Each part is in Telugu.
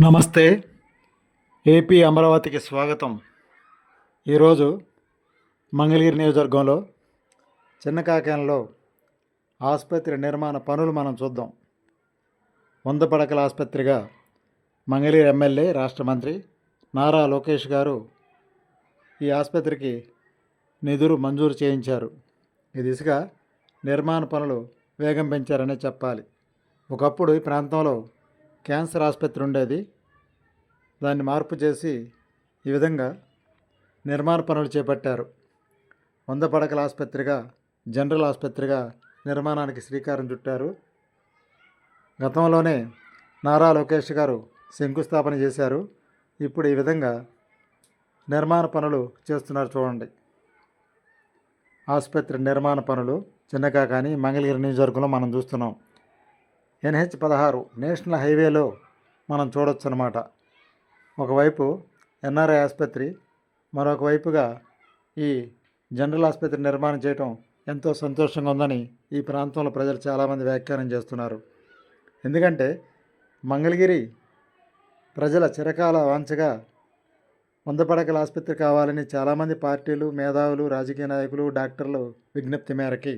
నమస్తే. ఏపీ అమరావతికి స్వాగతం. ఈరోజు మంగళగిరి నియోజకవర్గంలో చిన్న ఆసుపత్రి నిర్మాణ పనులు మనం చూద్దాం. వంద పడకల ఆసుపత్రిగా మంగళగిరి ఎమ్మెల్యే రాష్ట్ర మంత్రి నారా లోకేష్ గారు ఈ ఆసుపత్రికి నిధులు మంజూరు చేయించారు. ఈ దిశగా నిర్మాణ పనులు వేగం పెంచారనే చెప్పాలి. ఒకప్పుడు ఈ ప్రాంతంలో క్యాన్సర్ ఆసుపత్రి ఉండేది. దాన్ని మార్పు చేసి ఈ విధంగా నిర్మాణ పనులు చేపట్టారు. వంద పడకల ఆసుపత్రిగా జనరల్ ఆసుపత్రిగా నిర్మాణానికి శ్రీకారం చుట్టారు. గతంలోనే నారా లోకేష్ గారు శంకుస్థాపన చేశారు. ఇప్పుడు ఈ విధంగా నిర్మాణ పనులు చేస్తున్నారు చూడండి. ఆసుపత్రి నిర్మాణ పనులు చిన్నగా కానీ మంగళగిరి నియోజకవర్గంలో మనం చూస్తున్నాం. ఎన్హెచ్ పదహారు నేషనల్ హైవేలో మనం చూడొచ్చు అనమాట ఒకవైపు ఎన్ఆర్ఐ ఆసుపత్రి మరొక వైపుగా ఈ జనరల్ ఆసుపత్రి నిర్మాణం చేయటం ఎంతో సంతోషంగా ఉందని ఈ ప్రాంతంలో ప్రజలు చాలామంది వ్యాఖ్యానం చేస్తున్నారు. ఎందుకంటే మంగళగిరి ప్రజల చిరకాల వాంఛగా వందపడకల ఆసుపత్రి కావాలని చాలామంది పార్టీలు మేధావులు రాజకీయ నాయకులు డాక్టర్లు విజ్ఞప్తి మేరకి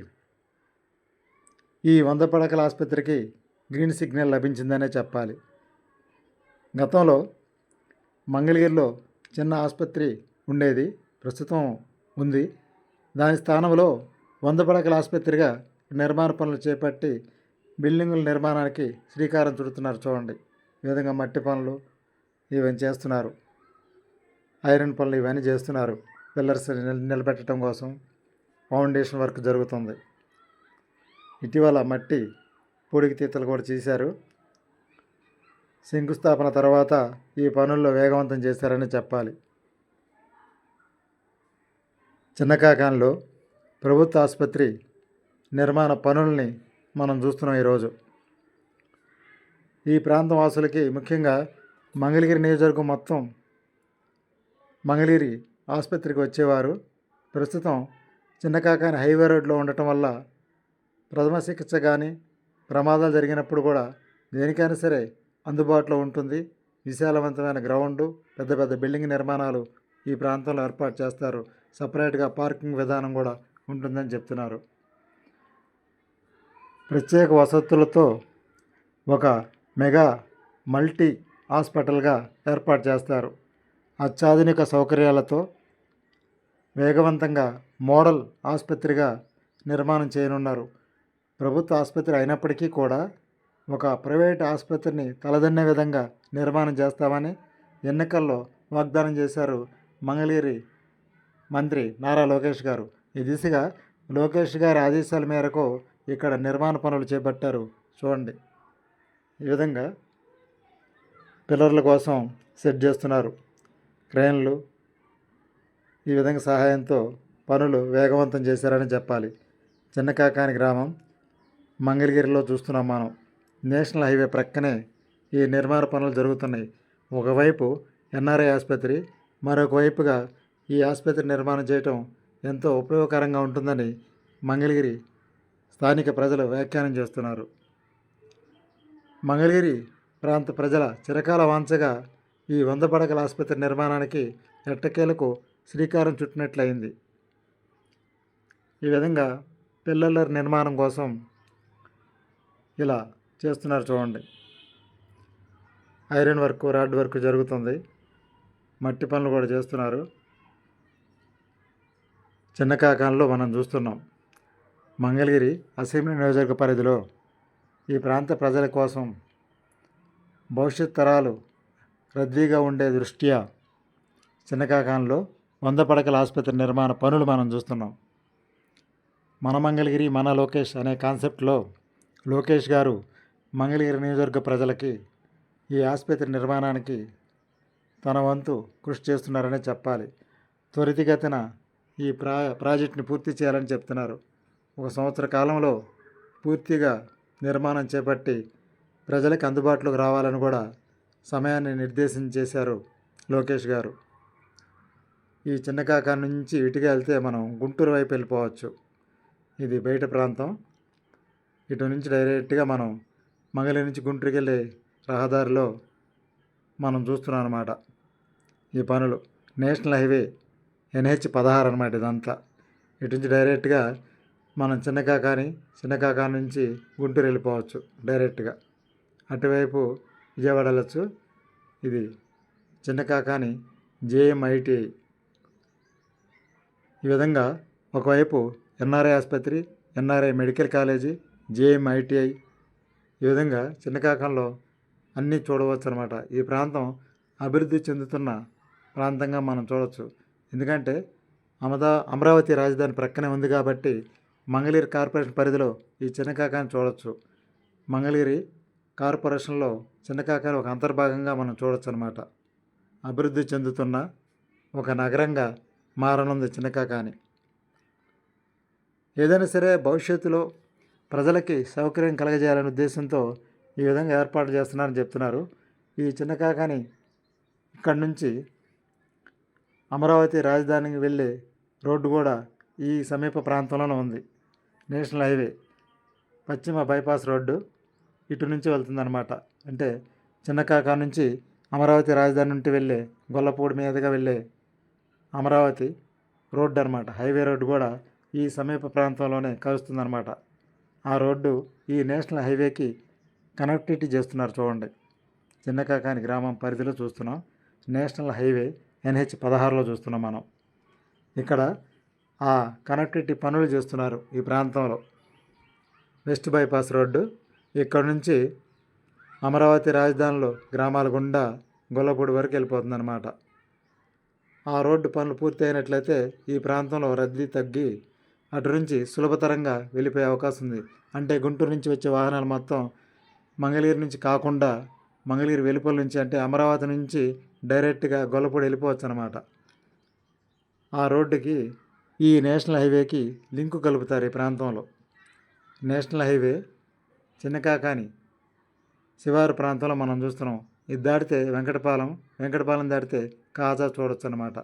ఈ వంద పడకల ఆసుపత్రికి గ్రీన్ సిగ్నల్ లభించిందనే చెప్పాలి. గతంలో మంగళగిరిలో చిన్న ఆసుపత్రి ఉండేది ప్రస్తుతం ఉంది. దాని స్థానంలో వంద పడకల ఆసుపత్రిగా నిర్మాణ పనులు చేపట్టి బిల్డింగుల నిర్మాణానికి శ్రీకారం చుడుతున్నారు చూడండి. ఈ విధంగా మట్టి పనులు ఇవన్నీ చేస్తున్నారు. ఐరన్ పనులు ఇవన్నీ చేస్తున్నారు. పిల్లర్స్ నిలబెట్టడం కోసం ఫౌండేషన్ వర్క్ జరుగుతుంది. ఇటీవల మట్టి పూడికి తీతలు కూడా చేశారు. శంకుస్థాపన తర్వాత ఈ పనుల్లో వేగవంతం చేశారని చెప్పాలి. చిన్నకాకాన్లో ప్రభుత్వ ఆసుపత్రి నిర్మాణ పనుల్ని మనం చూస్తున్నాం ఈరోజు. ఈ ప్రాంతం వాసులకి ముఖ్యంగా మంగళగిరి నియోజకవర్గం మొత్తం మంగళగిరి ఆసుపత్రికి వచ్చేవారు. ప్రస్తుతం చిన్నకాకాని హైవే రోడ్లో ఉండటం వల్ల ప్రథమ చికిత్స కానీ ప్రమాదాలు జరిగినప్పుడు కూడా దేనికైనా సరే అందుబాటులో ఉంటుంది. విశాలవంతమైన గ్రౌండు పెద్ద పెద్ద బిల్డింగ్ నిర్మాణాలు ఈ ప్రాంతంలో ఏర్పాటు చేస్తారు. సపరేట్గా పార్కింగ్ విధానం కూడా ఉంటుందని చెప్తున్నారు. ప్రత్యేక వసతులతో ఒక మెగా మల్టీ హాస్పిటల్గా ఏర్పాటు చేస్తారు. అత్యాధునిక సౌకర్యాలతో వేగవంతంగా మోడల్ ఆసుపత్రిగా నిర్మాణం చేయనున్నారు. ప్రభుత్వ ఆసుపత్రి అయినప్పటికీ కూడా ఒక ప్రైవేట్ ఆసుపత్రిని తలదన్నే విధంగా నిర్మాణం చేస్తామని ఎన్నికల్లో వాగ్దానం చేశారు మంగళగిరి మంత్రి నారా లోకేష్ గారు. ఈ దిశగా లోకేష్ గారి ఆదేశాల మేరకు ఇక్కడ నిర్మాణ పనులు చేపట్టారు. చూడండి. ఈ విధంగా పిల్లర్ల కోసం సెట్ చేస్తున్నారు. క్రేన్లు ఈ విధంగా సహాయంతో పనులు వేగవంతం చేశారని చెప్పాలి. చిన్నకాకాని గ్రామం మంగళగిరిలో చూస్తున్నాం మనం. నేషనల్ హైవే ప్రక్కనే ఈ నిర్మాణ పనులు జరుగుతున్నాయి. ఒకవైపు ఎన్ఆర్ఐ ఆసుపత్రి మరొక వైపుగా ఈ ఆసుపత్రి నిర్మాణం చేయటం ఎంతో ఉపయోగకరంగా ఉంటుందని మంగళగిరి స్థానిక ప్రజలు వ్యాఖ్యానం చేస్తున్నారు. మంగళగిరి ప్రాంత ప్రజల చిరకాల వాంఛగా ఈ వంద పడకల ఆసుపత్రి నిర్మాణానికి ఎట్టకేలకు శ్రీకారం చుట్టినట్లయింది. ఈ విధంగా పిల్లల నిర్మాణం కోసం ఇలా చేస్తున్నారు చూడండి. ఐరన్ వర్క్ రాడ్ వర్క్ జరుగుతుంది. మట్టి పనులు కూడా చేస్తున్నారు. చిన్న కాకాలలో మనం చూస్తున్నాం. మంగళగిరి అసెంబ్లీ నియోజకవర్గ పరిధిలో ఈ ప్రాంత ప్రజల కోసం భవిష్యత్ తరాలు రద్దీగా ఉండే దృష్ట్యా చిన్నకాకాంలో వంద పడకల ఆసుపత్రి నిర్మాణ పనులు మనం చూస్తున్నాం. మన మంగళగిరి మన లోకేష్ అనే కాన్సెప్ట్లో లోకేష్ గారు మంగళగిరి నియోజకవర్గ ప్రజలకి ఈ ఆసుపత్రి నిర్మాణానికి తన వంతు కృషి చేస్తున్నారనే చెప్పాలి. త్వరితగతిన ఈ ప్రా ప్రాజెక్ట్ని పూర్తి చేయాలని చెప్తున్నారు. ఒక సంవత్సర కాలంలో పూర్తిగా నిర్మాణం చేపట్టి ప్రజలకు అందుబాటులోకి రావాలని కూడా సమయాన్ని నిర్దేశం చేశారు లోకేష్ గారు. ఈ చిన్నకాక నుంచి ఇటుగా వెళ్తే మనం గుంటూరు వైపు వెళ్ళిపోవచ్చు. ఇది బయట ప్రాంతం. ఇటు నుంచి డైరెక్ట్గా మనం మంగళగిరి నుంచి గుంటూరుకి వెళ్ళే రహదారిలో మనం చూస్తున్నాం అనమాట ఈ పనులు. నేషనల్ హైవే ఎన్హెచ్ పదహారు అనమాట ఇదంతా. ఇటు నుంచి డైరెక్ట్గా మనం చిన్నకాకాని చిన్నకాకా నుంచి గుంటూరు వెళ్ళిపోవచ్చు డైరెక్ట్గా. అటువైపు విజయవాడ వెళ్ళచ్చు. ఇది చిన్నకాకాని జేఎంఐటిఐ ఈ విధంగా ఒకవైపు ఎన్ఆర్ఐ ఆసుపత్రి ఎన్ఆర్ఐ మెడికల్ కాలేజీ జేఎంఐటిఐ. ఈ విధంగా చిన్నకాకంలో అన్నీ చూడవచ్చు అనమాట ఈ ప్రాంతం అభివృద్ధి చెందుతున్న ప్రాంతంగా మనం చూడవచ్చు ఎందుకంటే అమదా అమరావతి రాజధాని ప్రక్కనే ఉంది కాబట్టి మంగళగిరి కార్పొరేషన్ పరిధిలో ఈ చిన్నకాకాన్ని చూడవచ్చు మంగళగిరి కార్పొరేషన్లో చిన్నకాకాని ఒక అంతర్భాగంగా మనం చూడవచ్చు అనమాట అభివృద్ధి చెందుతున్న ఒక నగరంగా మారనుంది చిన్నకాకాని ఏదైనా సరే భవిష్యత్తులో ప్రజలకి సౌకర్యం కలగజేయాలనే ఉద్దేశంతో ఈ విధంగా ఏర్పాటు చేస్తున్నారని చెప్తున్నారు. ఈ చిన్న కాకాని ఇక్కడి నుంచి అమరావతి రాజధానికి వెళ్ళే రోడ్డు కూడా ఈ సమీప ప్రాంతంలోనే ఉంది. నేషనల్ హైవే పశ్చిమ బైపాస్ రోడ్డు ఇటు నుంచి వెళ్తుందన్నమాట. అంటే చిన్నకాకా నుంచి అమరావతి రాజధాని నుండి వెళ్ళే గొల్లపూడి మీదుగా వెళ్ళే అమరావతి రోడ్డు అనమాట హైవే రోడ్డు కూడా ఈ సమీప ప్రాంతంలోనే కలుస్తుందన్నమాట. ఆ రోడ్డు ఈ నేషనల్ హైవేకి కనెక్టివిటీ చేస్తున్నారు చూడండి. చిన్నకాకాని గ్రామం పరిధిలో చూస్తున్నాం. నేషనల్ హైవే ఎన్హెచ్ పదహారులో చూస్తున్నాం మనం. ఇక్కడ ఆ కనెక్టివిటీ పనులు చేస్తున్నారు ఈ ప్రాంతంలో. వెస్ట్ బైపాస్ రోడ్డు ఇక్కడ నుంచి అమరావతి రాజధానిలో గ్రామాల గుండా గొల్లపూడి వరకు వెళ్ళిపోతుందన్నమాట. ఆ రోడ్డు పనులు పూర్తయినట్లయితే ఈ ప్రాంతంలో రద్దీ తగ్గి అటు నుంచి సులభతరంగా వెళ్ళిపోయే అవకాశం ఉంది అంటే గుంటూరు నుంచి వచ్చే వాహనాలు మొత్తం మంగళగిరి నుంచి కాకుండా మంగళగిరి వెలుపల నుంచి అంటే అమరావతి నుంచి డైరెక్ట్గా గొల్లపూడి వెళ్ళిపోవచ్చు అనమాట ఆ రోడ్డుకి ఈ నేషనల్ హైవేకి లింకు కలుపుతారు ఈ ప్రాంతంలో. నేషనల్ హైవే చిన్నకాకాని శివారు ప్రాంతంలో మనం చూస్తున్నాం. ఇది దాటితే వెంకటపాలెం వెంకటపాలెం దాటితే కాజా చూడొచ్చు అనమాట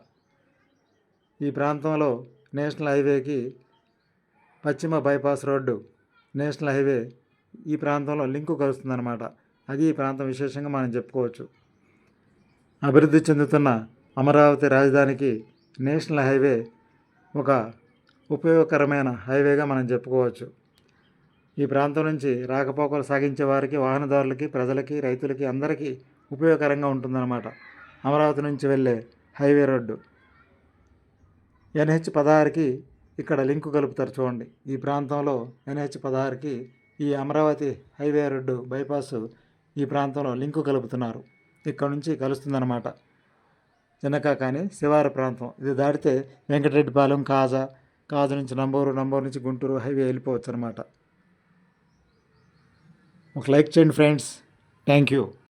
ఈ ప్రాంతంలో నేషనల్ హైవేకి పశ్చిమ బైపాస్ రోడ్డు నేషనల్ హైవే ఈ ప్రాంతంలో లింకు కలుస్తుందన్నమాట. అది ఈ ప్రాంతం విశేషంగా మనం చెప్పుకోవచ్చు. అభివృద్ధి చెందుతున్న అమరావతి రాజధానికి నేషనల్ హైవే ఒక ఉపయోగకరమైన హైవేగా మనం చెప్పుకోవచ్చు. ఈ ప్రాంతం నుంచి రాకపోకలు సాగించే వారికి వాహనదారులకి ప్రజలకి రైతులకి అందరికీ ఉపయోగకరంగా ఉంటుందన్నమాట అమరావతి నుంచి వెళ్ళే హైవే రోడ్డు. ఎన్హెచ్ పదహారుకి ఇక్కడ లింకు కలుపుతారు చూడండి. ఈ ప్రాంతంలో ఎన్హెచ్ పదహారుకి ఈ అమరావతి హైవే రోడ్డు బైపాస్ ఈ ప్రాంతంలో లింకు కలుపుతున్నారు. ఇక్కడ నుంచి కలుస్తుందన్నమాట. కానీ శివారు ప్రాంతం. ఇది దాటితే వెంకటరెడ్డిపాలెం కాజా కాజా నుంచి నంబూరు నంబూరు నుంచి గుంటూరు హైవే వెళ్ళిపోవచ్చు అనమాట ఒక లైక్ చేయండి ఫ్రెండ్స్. Thank you.